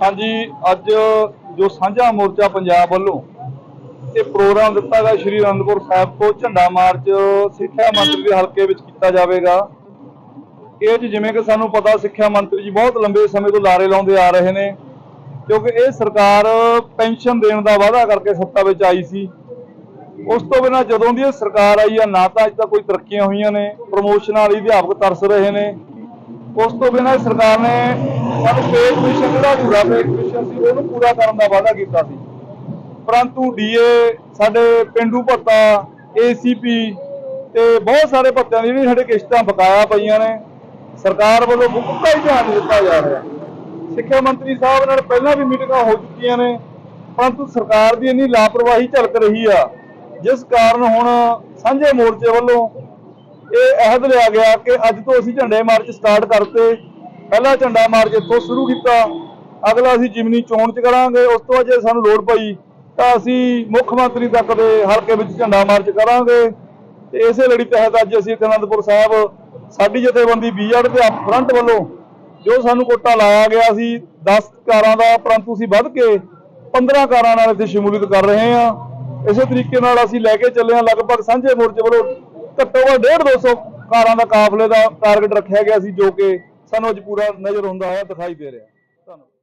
ਹਾਂਜੀ, ਅੱਜ ਜੋ ਸਾਂਝਾ ਮੋਰਚਾ ਪੰਜਾਬ ਵੱਲੋਂ ਇਹ ਪ੍ਰੋਗਰਾਮ ਦਿੱਤਾ ਗਿਆ ਸ਼੍ਰੀ ਅਨੰਦਪੁਰ ਸਾਹਿਬ ਤੋਂ ਝੰਡਾ ਮਾਰਚ ਸਿੱਖਿਆ ਮੰਤਰੀ ਦੇ ਹਲਕੇ ਵਿੱਚ ਕੀਤਾ ਜਾਵੇਗਾ। ਇਹ 'ਚ ਜਿਵੇਂ ਕਿ ਸਾਨੂੰ ਪਤਾ, ਸਿੱਖਿਆ ਮੰਤਰੀ ਜੀ ਬਹੁਤ ਲੰਬੇ ਸਮੇਂ ਤੋਂ ਲਾਰੇ ਲਾਉਂਦੇ ਆ ਰਹੇ ਨੇ, ਕਿਉਂਕਿ ਇਹ ਸਰਕਾਰ ਪੈਨਸ਼ਨ ਦੇਣ ਦਾ ਵਾਅਦਾ ਕਰਕੇ ਸੱਤਾ ਵਿੱਚ ਆਈ ਸੀ। ਉਸ ਤੋਂ ਬਿਨਾਂ ਜਦੋਂ ਦੀ ਇਹ ਸਰਕਾਰ ਆਈ ਆ, ਨਾ ਤਾਂ ਅੱਜ ਤੱਕ ਕੋਈ ਤਰੱਕੀਆਂ ਹੋਈਆਂ ਨੇ, ਪ੍ਰਮੋਸ਼ਨਾਂ ਵਾਲੀ ਅਧਿਆਪਕ ਤਰਸ ਰਹੇ ਨੇ। ਉਸ ਤੋਂ ਬਿਨਾਂ ਸਰਕਾਰ ਨੇ ਸਾਨੂੰ ਪੇਜ ਮਿਸ਼ਨ ਜਿਹੜਾ ਅਧੂਰਾ ਪੇਜ ਮਿਸ਼ਨ ਸੀ ਉਹਨੂੰ ਪੂਰਾ ਕਰਨ ਦਾ ਵਾਅਦਾ ਕੀਤਾ ਸੀ। ਪਰੰਤੂ ਡੀਏ ਸਾਡੇ ਪਿੰਡੂ ਭੱਤਾ ਏਸੀਪੀ ਤੇ ਬਹੁਤ ਸਾਰੇ ਭੱਤਿਆਂ ਦੀ ਜਿਹੜੀ ਸਾਡੇ ਕਿਸ਼ਤਾਂ ਬਕਾਇਆ ਪਈਆਂ ਨੇ। ਸਰਕਾਰ ਵੱਲੋਂ ਮੁੱਕਾ ਹੀ ਧਿਆਨ ਦਿੱਤਾ ਜਾ ਰਿਹਾ। ਸਿੱਖਿਆ ਮੰਤਰੀ ਸਾਹਿਬ ਨਾਲ ਪਹਿਲਾਂ ਵੀ ਮੀਟਿੰਗਾਂ ਹੋ ਚੁੱਕੀਆਂ ਨੇ, ਪਰੰਤੂ ਸਰਕਾਰ ਦੀ ਇੰਨੀ ਲਾਪਰਵਾਹੀ ਝਲਕ ਰਹੀ ਆ, ਜਿਸ ਕਾਰਨ ਹੁਣ ਸਾਂਝੇ ਮੋਰਚੇ ਵੱਲੋਂ ਇਹ ਅਹਿਦ ਲਿਆ ਗਿਆ ਕਿ ਅੱਜ ਤੋਂ ਅਸੀਂ ਝੰਡੇ ਮਾਰਚ ਸਟਾਰਟ ਕਰਤੇ। ਪਹਿਲਾ ਝੰਡਾ ਮਾਰਚ ਇੱਥੋਂ ਸ਼ੁਰੂ ਕੀਤਾ। ਅਗਲਾ ਅਸੀਂ ਜਿਮਨੀ ਚੋਣ ਚ ਕਰਾਂਗੇ, ਉਸ ਤੋਂ ਬਾਅਦ ਜੇ ਸਾਨੂੰ ਲੋੜ ਪਈ ਤਾਂ ਅਸੀਂ ਮੁੱਖ ਮੰਤਰੀ ਤੱਕ ਦੇ ਹਲਕੇ ਵਿੱਚ ਝੰਡਾ ਮਾਰਚ ਕਰਾਂਗੇ। ਤੇ ਇਸੇ ਲੜੀ ਤਹਿਤ ਅੱਜ ਅਸੀਂ ਅਨੰਦਪੁਰ ਸਾਹਿਬ ਸਾਡੀ ਜਥੇਬੰਦੀ ਬੀਆਰ ਤੇ ਫਰੰਟ ਵੱਲੋਂ ਜੋ ਸਾਨੂੰ ਕੋਟਾ ਲਾਇਆ ਗਿਆ ਸੀ 10 ਕਾਰਾਂ ਦਾ, ਪਰੰਤੂ ਅਸੀਂ ਵੱਧ ਕੇ 15 ਕਾਰਾਂ ਨਾਲ ਇੱਥੇ ਸ਼ਮੂਲੀਅਤ ਕਰ ਰਹੇ ਹਾਂ। ਇਸੇ ਤਰੀਕੇ ਨਾਲ ਅਸੀਂ ਲੈ ਕੇ ਚੱਲੇ ਹਾਂ, ਲਗਭਗ ਸਾਂਝੇ ਮੋਰਚੇ ਵੱਲੋਂ ਘੱਟੋ ਘੱਟ 1.5 200 ਕਾਰਾਂ ਦਾ ਕਾਫਲੇ ਦਾ ਟਾਰਗੇਟ ਰੱਖਿਆ ਗਿਆ ਸੀ, ਜੋ ਕਿ ਸਾਨੂੰ ਅੱਜ ਪੂਰਾ ਨਜ਼ਰ ਹੁੰਦਾ ਹੋਇਆ ਦਿਖਾਈ ਦੇ ਰਿਹਾ। ਧੰਨਵਾਦ।